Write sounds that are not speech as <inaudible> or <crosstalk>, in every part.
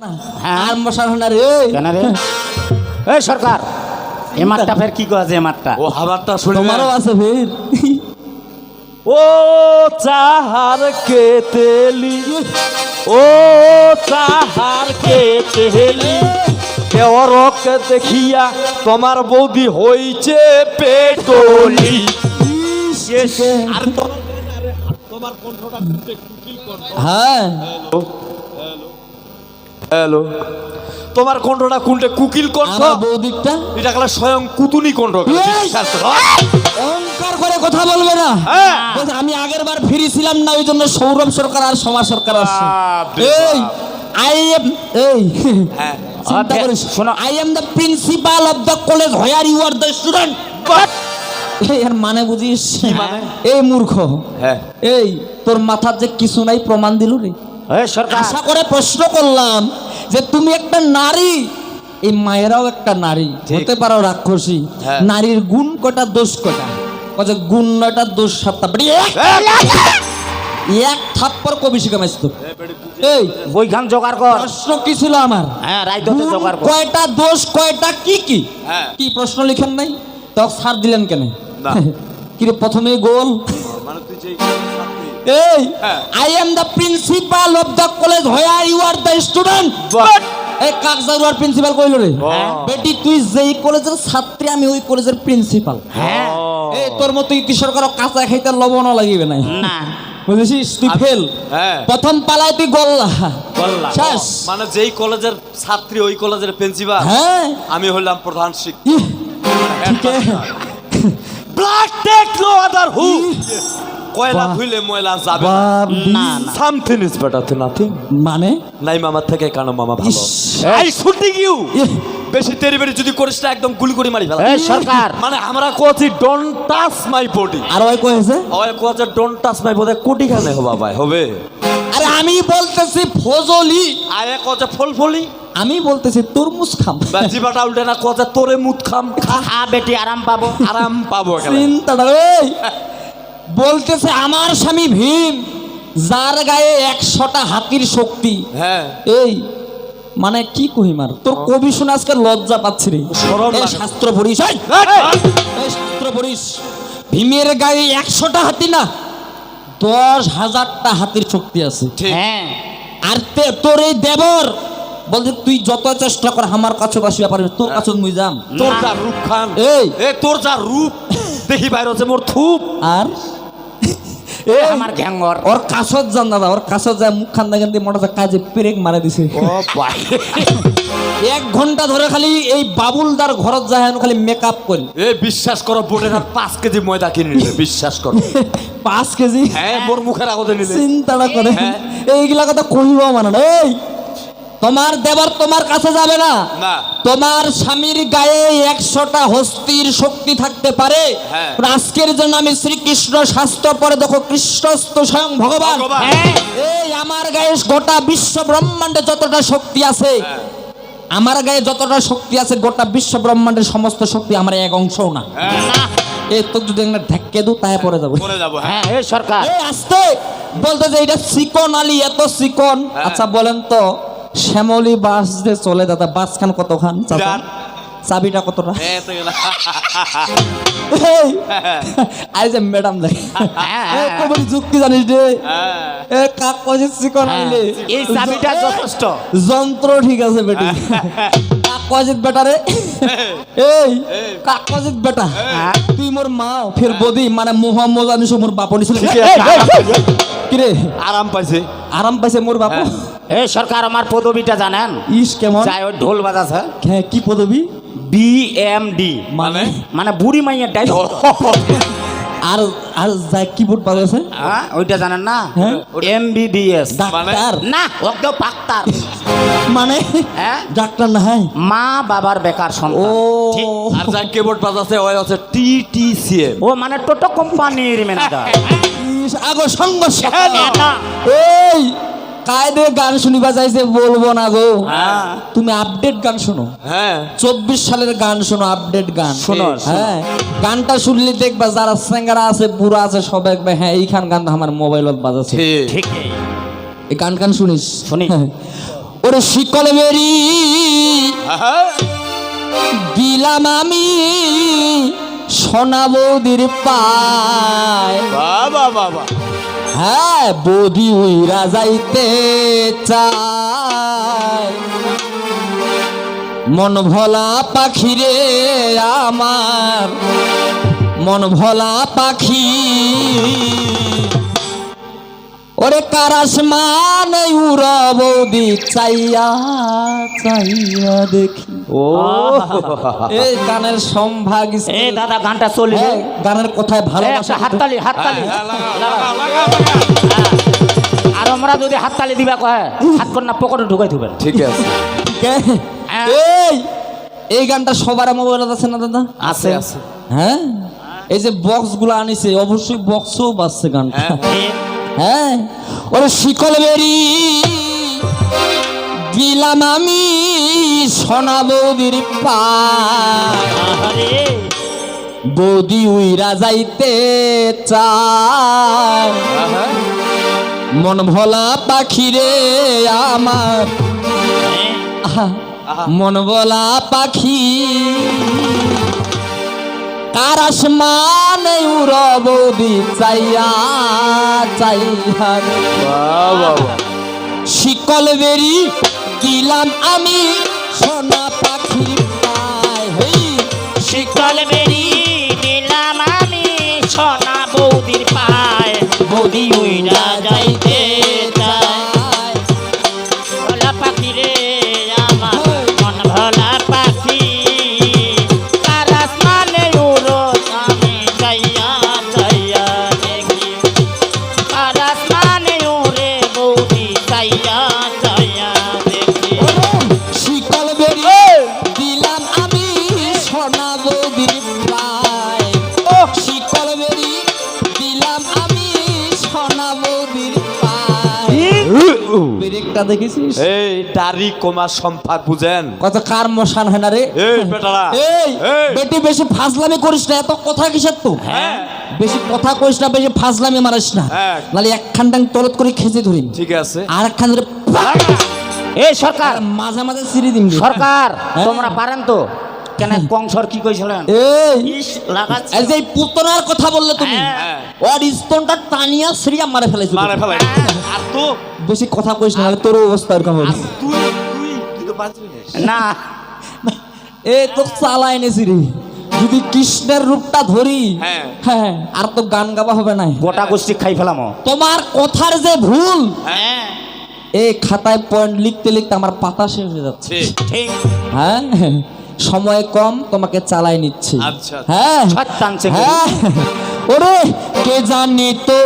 আর মশার না রে। কেন রে? এই সরকার এ মাঠটা ফের কি এ মাঠটা? ও হাবারটা শুনে তোমারও আছে ফের। ও চাহার কে তেলি ও চাহার কে তেলি দেখিয়া তোমার বৌদি হইছে পেটলি। আর তোমার কণ্ঠটা হ্যাঁ। হ্যালো। তোমার কণ্ঠটা কোনটা? কুকিল কণ্ঠ? বৌদিকটা এটা গেল স্বয়ং কুতুনি কণ্ঠ অহংকার করে কথা বলবে না। হ্যাঁ। আমি আগের বার ফিরেছিলাম না ওই জন্য সৌরভ সরকার আর সমাজ সরকার আসছে। এই আই এম এই হ্যাঁ। চিন্তা আচ্ছা, করিস। শোনো। I am the principal of the college where you are the student এর মানে বুঝিস? মানে? এই মূর্খ। হ্যাঁ। এই তোর মাথার যে কিছু নাই প্রমাণ দিল রে। আশা করে প্রশ্ন করলাম। যে তুমি একটা নারী এই মায়েরাও একটা নারী হতে পারো রাক্ষসী হ্যাঁ। নারীর গুণ কটা দোষ কটা? কছে গুণ নয়টা দোষ সাতটা এক থাপ্পর কবি শিখামাইছ তো। এই বইখান জোগাড় কর। প্রশ্ন কি ছিল আমার? হ্যাঁ রাইতে জোগাড় কর। কয়টা দোষ কয়টা কি কি? হ্যাঁ। কি প্রশ্ন লিখেন নাই? তখন ছাড় দিলেন কেন। <laughs> কি প্রথমে গোল? মানে তুই এই। I am the principal of the college where you are the student এই কাকজারুয়ার প্রিন্সিপাল কইল রে। বেটি তুই যেই কলেজের ছাত্রী আমি ওই কলেজের প্রিন্সিপাল হ্যাঁ। এই তোর মতো ইতি সরকার কাঁচা খাইতে লবণও লাগিবে না। বুঝেছিস? তুই ফেল হ্যাঁ। প্রথম পালায় তুই গল্লা। গল্লা। শেষ। মানে যেই কলেজের ছাত্রী ওই কলেজের প্রিন্সিপাল হ্যাঁ। আমি হলাম প্রধান শিক্ষক। ব্লাড টেক কয়লা। ধুইলে ময়লা যাবে না? না something is better to nothing মানে? নাই মামার থেকে কানো মামা ভালো। আই শুটিং ইউ বেশি তেরি বেরি যদি করিস না একদম গুলি করে মারি ফেলা। এই সরকার। মানে আমরা কোচি ডোন্ট টাচ মাই বডি আর ওই কয়েছে? ওই কোচে ডোন্ট টাচ মাই বডি কোটি খানে হবে ভাই হবে। আরে আমি বলতেছি ফজলি। আয় কোচে ফল ফলি আমি বলতেছি তরমুজ খাম। জিবাটা উল্টে না কোচে তোরে মুত খাম খা <laughs> বেটি আরাম পাবো আরাম পাবো। চিন্তাটা এই। <laughs> বলতেছে আমার স্বামী ভীম যার গায়ে একশোটা হাতির শক্তি। হ্যাঁ। এই মানে কি কহিমার তোর কবি শুনে আজকে লজ্জা পাচ্ছি রে। শাস্ত্র পড়িস শাস্ত্র পড়িস। ভীমের গায়ে একশোটা হাতি না দশ হাজারটা হাতির শক্তি আছে। হ্যাঁ। আর তে- তোর এই দেবর বলছে তুই যত চেষ্টা কর আমার কাছে বাসিবা পারবি তোর কাছে মুই যাম। তোর যা রূপ খান। এই। এ তোর যা রূপ দেখি বাইরে হচ্ছে মোর থুপ। আর? এ আমার ঘ্যাঙ্গর ওর কাছত যান দাদা ওর কাছত যায় মুখ খান্দা খান্দি মোটা কাজে পেরেক মারা দিছে। ও ভাই। এক ঘণ্টা ধরে খালি এই বাবুলদার ঘরত যায় হেন খালি মেকআপ করি। এ বিশ্বাস করো বোনের হাত পাঁচ কেজি ময়দা কিনে নিলে বিশ্বাস করো। পাঁচ কেজি? হ্যাঁ মোর মুখের আগতে নিলে। চিন্তাটা করে হ্যাঁ। এইগুলা কথা কইবা মানে এই তোমার দেবর তোমার কাছে যাবে না। না। তোমার স্বামীর গায়ে একশোটা হস্তির শক্তি থাকতে পারে। হ্যাঁ। আজকের জন্য আমি শ্রীকৃষ্ণ শাস্ত্র পরে দেখো কৃষ্ণস্ত স্বয়ং ভগবান। হ্যাঁ। এই আমার গায়ে গোটা বিশ্ব ব্রহ্মাণ্ডে যতটা শক্তি আছে হ্যাঁ। আমার গায়ে যতটা শক্তি আছে গোটা বিশ্ব ব্রহ্মাণ্ডের সমস্ত শক্তি আমার এক অংশও না। এই তো যদি একটা ধাক্কে দু তাই পরে যাব। পরে যাব হ্যাঁ। সরকার। এই আসতে। বলতে যে এটা চিকন আলী এত চিকন। আচ্ছা বলেন তো শ্যামলি বাস যে চলে দাদা বাস খান কতখান? চাচা? বিরাট। চাবিটা কতটা। এই, <laughs> আই যে ম্যাডাম দেখ কবি যুক্তি জানিস রে। হ্যাঁ। এ কাক কইছে চিকন হ্যাঁ, আনলে। এই চাবিটা যথেষ্ট। যন্ত্র ঠিক আছে বেটি। <laughs> কাক কজিত বেটা রে। এই কাক কজিত বেটা। তুই মোর মা ফের বদি মানে মোহাম্মদ আনিস মোর বাপনি ছিল। কি রে আরাম পাইছে। আরাম পাইছে মোর বাপ? এই সরকার আমার পদবিটা জানেন? ইস কেমন? যাই ওই ঢোল বাজাছে হ্যাঁ কি পদবি? বিএমডি মানে? মানে বুড়ি মাইয়ের ডাই আর আর যা কিবোর্ড বাজাছে হ্যাঁ ওইটা জানেন না? হ্যাঁ। এমবিবিএস ডাক্তার। না ওকে পাক্তার। মানে? হ্যাঁ? ডাক্তার না হ্যাঁ? মা বাবার বেকার ও। সন্তান ঠিক। আর যা কিবোর্ড বাজাছে ওই হচ্ছে টিটিসিএম ও মানে টোটো কোম্পানির ম্যানেজার ইস, আগো সংঘর্ষ না। এই কায়দে গান শুনিবা যাইছে বলব না গো। হ্যাঁ। তুমি আপডেট গান শোনো। হ্যাঁ। চব্বিশ সালের গান শোনো আপডেট গান। শোনো, হ্যাঁ। গানটা শুনলে দেখবা যারা সিঙ্গারা আছে বুড়া আছে সব একবার হ্যাঁ এইখান গান আমার মোবাইলত বাজাচ্ছে। ঠিক। এই গান গান শুনিস? শুনি। হ্যাঁ। ওরে শিকল হ্যাঁ দিলাম আমি সোনা বৌদির পায়। বাবা বাবা হ্যাঁ বৌদি উইরা যাইতে চায়। মন ভোলা পাখি রে আমার মন ভোলা পাখি। ওরে কারাস মানে উড়া বৌদি চাইয়া চাইয়া দেখি। ও। এই গানের সম্ভাগ এ দাদা গানটা চলি হ্যাঁ, গানের কথায় একটা হাততালি হাততালি। হ্যাঁ, লাগা। আর আমরা যদি হাততালি দিবা কয় হাত কর না পকেটে ঢুকাই দিবেন। ঠিক আছে। হ্যাঁ। এই এই গানটা সবার মোবাইলে আছে না দাদা? আছে। আছে হ্যাঁ? এই যে বক্সগুলো আনিছে অবশ্যই বক্সও বাজছে গানটা। হ্যাঁ। ওরে শিকল বেরি দিলাম আমি সোনা বৌদির পায় বৌদি উইরা যাইতে চায়। মন ভোলা পাখি রে আমার। মন বলা পাখি কার আসমান বৌদি চাইয়া চাইয়া শিকল বেরি দিলাম আমি সোনা পাখি পায়। শিকল দেখেছিস? এই দাড়ি কমা সম্পাদ বুঝেন? কত কার মশান হয় না রে? এই বেটারা এই। বেটি বেশি ফাজলামি করিস না এত কথা কিসের তো? হ্যাঁ। বেশি কথা কইস না বেশি ফাজলামি মারিস না। হ্যাঁ। নালে একখান ডাং তলত করে খেজে ধরিম। ঠিক আছে। আর একখান ধরে এই সরকার। মাঝে মাঝে সিঁড়ি দিম। সরকার হ্যাঁ? তোমরা পারেন তো? কেন কংসর কি কইছিলেন? এই ইস লাগাচ্ছে। এই যে পুতনার কথা বললে তুমি হ্যাঁ। ওর স্তনটা টানিয়া সিরিয়া মারে ফেলাইছো ফেলাই আর তো বেশি কথা না তোর অবস্থা এরকম হবে। তুই তুই তুই তো বাঁচবি না। এ তো এনেছি রে। যদি কৃষ্ণের রূপটা ধরি হ্যাঁ। হ্যাঁ আর তো গান গাওয়া হবে না গোটা গোষ্ঠী খাই ফেলাম। তোমার কথার যে ভুল হ্যাঁ। এই খাতায় পয়েন্ট লিখতে লিখতে আমার পাতা শেষ হয়ে যাচ্ছে। ঠিক। হ্যাঁ। সময় কম তোমাকে চালাই নিচ্ছি আচ্ছা। হ্যাঁ? হ্যাঁ ওরে কে জানি তো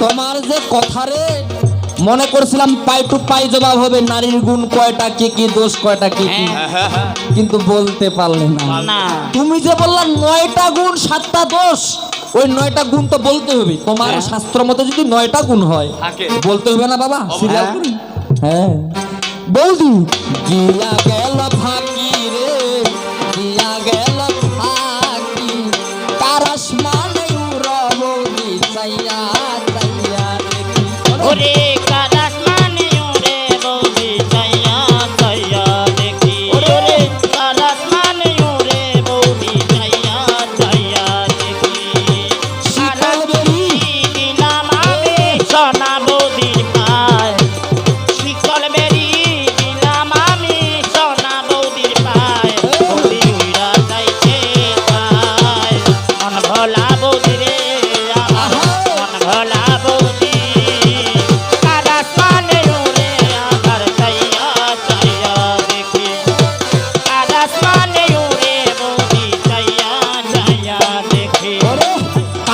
তোমার যে কথা রে মনে করছিলাম পাই টু পাই জবাব হবে নারীর গুণ কয়টা কি কি দোষ কয়টা কি কি কিন্তু বলতে পারলে না। তুমি যে বললা নয়টা গুণ সাতটা দোষ ওই নয়টা গুণ তো বলতে হবে। তোমার শাস্ত্র মতে যদি নয়টা গুণ হয় বলতে হবে না বাবা সিরিয়াল হ্যাঁ। হ্যাঁ। বৌদি দিয়া গেল ফাঁকি রে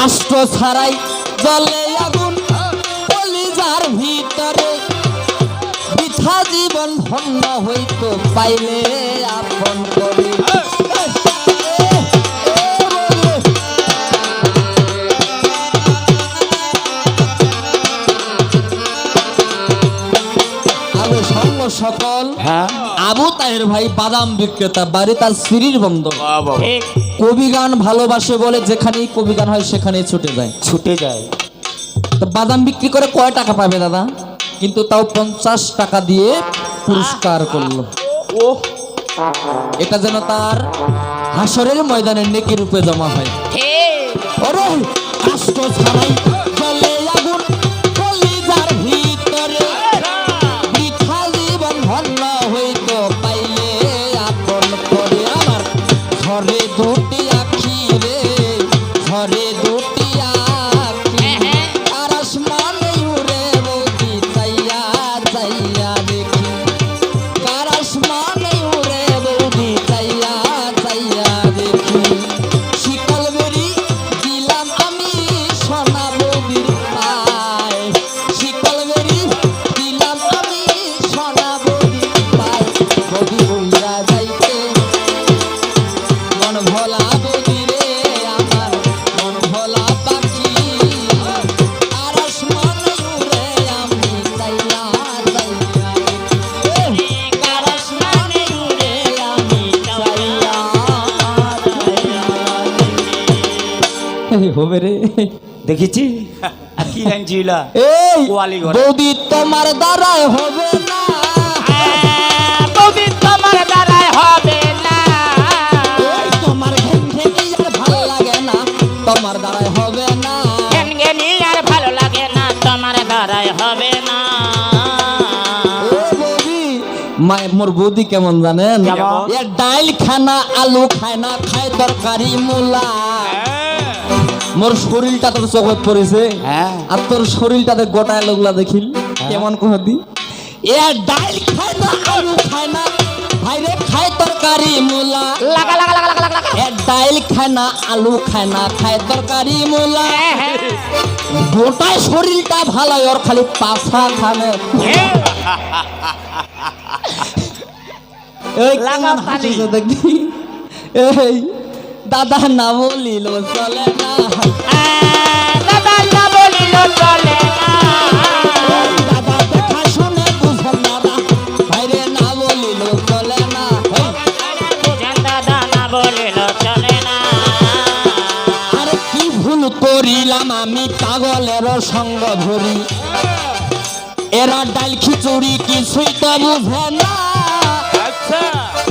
কাষ্ট ছাড়াই জলে আগুন কলিজার ভিতরে। বৃথা জীবন ধন্য হইতো পাইলে আপন করে সকল। হ্যাঁ। আবু তাহের ভাই বাদাম বিক্রেতা বাড়ি তার সিঁড়ির বন্ধ। কবি গান ভালোবাসে বলে যেখানেই কবি গান হয় সেখানেই ছুটে যায়। ছুটে যায়। তো বাদাম বিক্রি করে কয় টাকা পাবে দাদা? কিন্তু তাও পঞ্চাশ টাকা দিয়ে পুরস্কার করল। ও এটা যেন তার হাসরের ময়দানে নেকি রূপে জমা হয়। ওরে কষ্ট ছাড়াই লাইন এই। বৌদি তোমার হবে না। বৌদি তোমার দ্বারাই হবে না। তোমার ঘেন আর ভালো লাগে না। তোমার দ্বারাই হবে না। ঘেনঘেনি আর ভালো লাগে না তোমার দ্বারাই হবে না। মায় মোর বৌদি কেমন জানেন? ডাইল খানা আলু খায় না খায় তরকারি মূলা। মোর শরীরটা তোর চোখত পড়েছে। হ্যাঁ। আর তোর শরীরটাতে গোটায় লোকলা দেখিল। কেমন কহদি এ ডাইল খায় না আলু খায় না ভাইরে খায় তরকারি মূলা। লাগা লাগা লাগা লাগা লাগা। এ ডাইল খায় না আলু খায় না খায় তরকারি মূলা। গোটায় শরীরটা ভালো ওর খালি পাছা খানে। এই লাগা। দেখি এই দাদা না বলিল চলে না। করিলাম আমি পাগলের সঙ্গ ধরি। এরা ডাল খিচুড়ি কিছুই তো বুঝে না। আচ্ছা।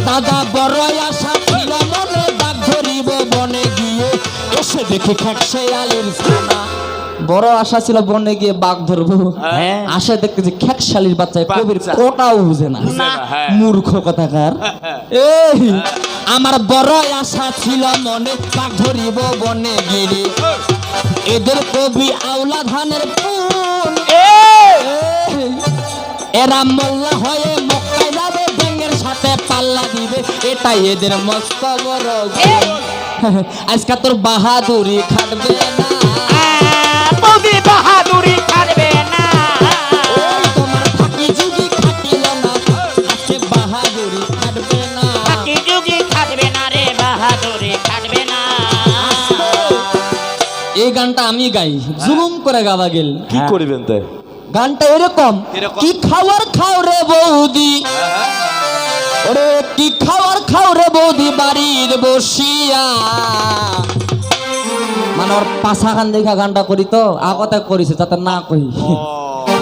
দাদা বড় আশা ছিল মনে ধরিব বনে গিয়ে। এসে দেখি খেকসে আলের ছানা। বড় আশা ছিল বনে গিয়ে বাঘ ধরবো। হ্যাঁ। আশা দেখতেছি খেকশালির বাচ্চায় কবির কোটাও বুঝে না। হ্যাঁ। মূর্খ কথাকার। এই আমার বড় আশা ছিল মনে বাঘ ধরিব বনে গিয়ে। এদের কবি আওলা ধানের পুন এরা মোল্লা হয়ে মক্কায় যাবে ব্যাঙের সাথে পাল্লা দিবে। এটাই এদের মস্ত বড়। আজকে তোর বাহাদুরি খাটবে না। গানটা আমি গাই। জুলুম করে গাওয়া গেল। কি করিবেন তাই? গানটা এরকম? কি খাওয়ার খাও রে বৌদি? ওরে কি খাওয়ার খাও রে বৌদি বাড়ির বসিয়া। মানে ওর পাশা খান দেখা গানটা করি তো আগতে করিছে যাতে না কই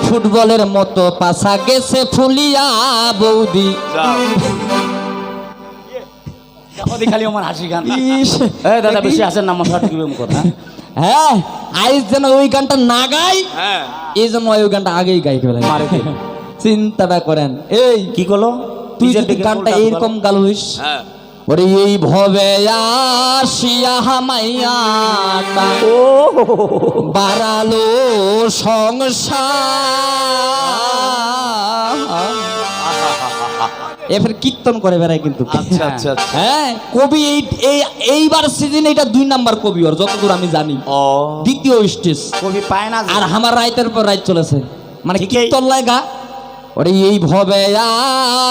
ফুটবলের মতো পাশা গেছে ফুলিয়া বৌদি। ওদি খালি আমার হাসি গান। দাদা বেশি আসেন না মুখ না হ্যাঁ আইস যেন ওই গানটা না গাই হ্যাঁ। এই জন্য ওই গানটা আগেই গাই ফেলে চিন্তাটা করেন এই কি করল? তুই যদি গানটা এইরকম গালুইস হ্যাঁ। ওরে এই ভবে আসিয়া হামাইয়াটা ও। বাড়ালো সংসার। এবার কীর্তন করে বেড়ায় কিন্তু। আচ্ছা আচ্ছা আচ্ছা। হ্যাঁ কবি এই এই এইবার সিজন এটা দুই নাম্বার কবি ওর যতদূর আমি জানি। দ্বিতীয় স্টেজ কবি পায় না আর আমার রাইতের পর রাইত চলেছে। মানে। কীর্তন লাগা ওরে এই ভবে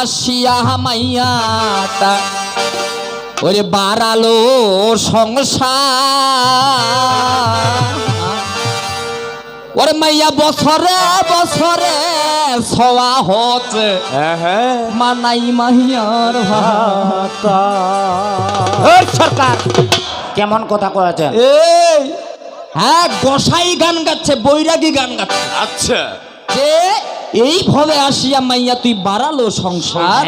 আসিয়া মাইয়াটা ওরে বাড়ালো সংসার। ওরে মাইয়া বছরে বছরে সওয়া হচ্ছে। হ্যাঁ হ্যাঁ। মানাই মাহিয়ার ভাত। সরকার কেমন কথা কয়েছেন এই হ্যাঁ গোসাই গান গাচ্ছে বৈরাগী গান গাচ্ছে। আচ্ছা। যে এই ভাবে আসিয়া মাইয়া তুই বাড়ালো সংসার।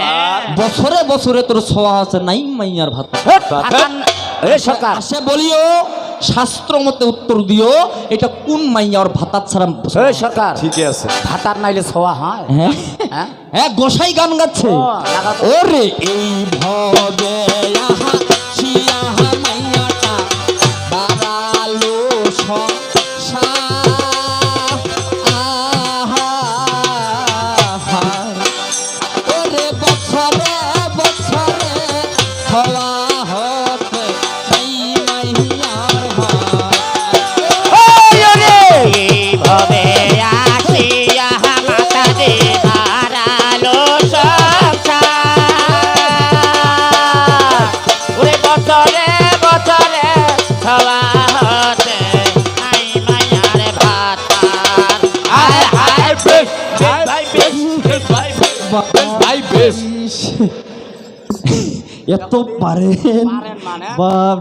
বছরে বছরে তোর ছোঁয়া আছে নাই মাইয়ার ভাত। এই সরকার। আসে বলিও। শাস্ত্র মতে উত্তর দিও এটা কোন মাইয়া ওর ভাতার ছাড়া এই সরকার ঠিকই আছে। ভাতার নাইলে ছোয়া হয়। হ্যাঁ? হ্যাঁ? হ্যাঁ গোসাই গান গাচ্ছে। ওরে এই ভবে এত পারেন। মানে? বাপ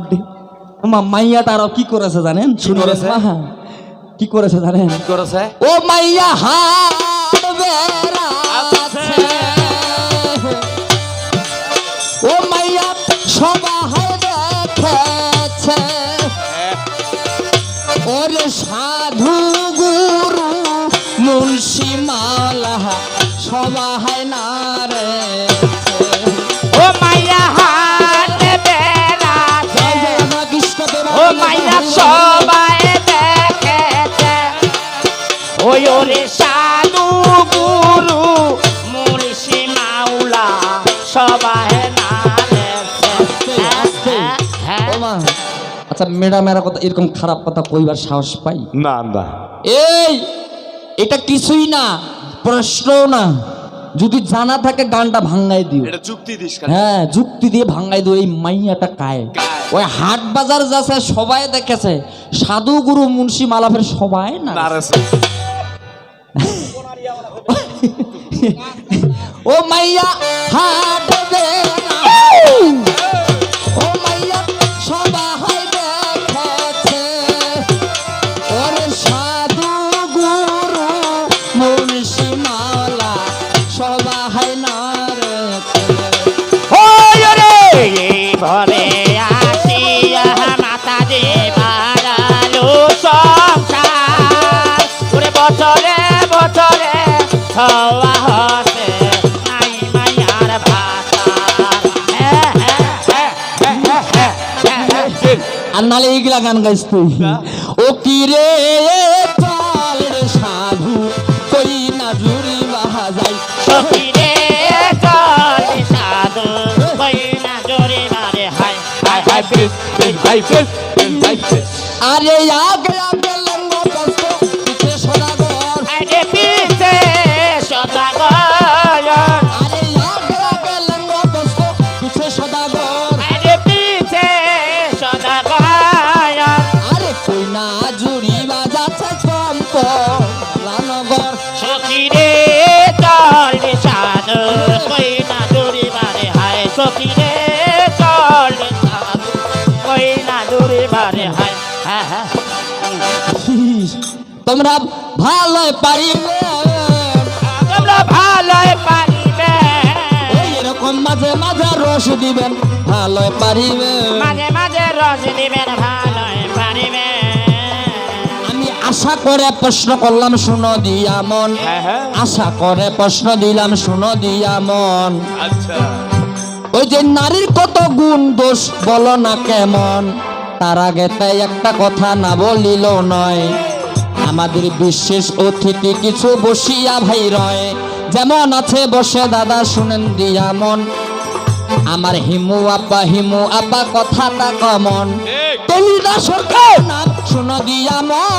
মা মাইয়াটা আরও কি করেছে জানেন? শুনে করেছে? কি করেছে জানেন? কি করেছে? ও মাইয়া হা আচ্ছা ম্যাডামেরা কথা এরকম খারাপ কথা কইবার সাহস পাই? না না। এই এটা কিছুই না প্রশ্ন না। যদি জানা থাকে গানটা ভাঙ্গাই দিও। এটা চুক্তি দিস কেন? হ্যাঁ যুক্তি দিয়ে ভাঙ্গাই দিও এই মাইয়াটা কায়। কায়। ওই হাট বাজার যাচ্ছে সবাই দেখেছে সাধু গুরু মুন্সি মালাফের সবাই না। না ও মাইয়া হাট ভবে আসিয়া মাতা দে বাড়ালো সংসার। ওরে বছরে বছরে হওয়া হসে, নাই মাইয়ার হ্যাঁ আর নালে এইগুলা গান গাইছ তুই। ও কি রে? বেশ বেশ ভাই বেশ বেশ ভাই বেশ আরে আগে তোমরা ভালো পারিবে। তোমরা ভালোই পারিবে। এরকম মাঝে মাঝে রস দিবেন ভালো পারিবে। মাঝে মাঝে রস দিবেন ভালোই পারিবে। আমি আশা করে প্রশ্ন করলাম শুনো দিয়া মন। হ্যাঁ হ্যাঁ। আশা করে প্রশ্ন দিলাম শুনো দিয়া মন। আচ্ছা। ওই যে নারীর কত গুণ দোষ বলো না কেমন? তার আগে তাই একটা কথা না বলিল নয়। আমাদের বিশেষ অতিথি কিছু বসিয়া ভাই রয়। যেমন আছে বসে দাদা শুনেন দিয়া মন। আমার হিমু আপা হিমু আপা কথাটা কমন। তলিদা সরকার নাম শুনো দিয়া মন।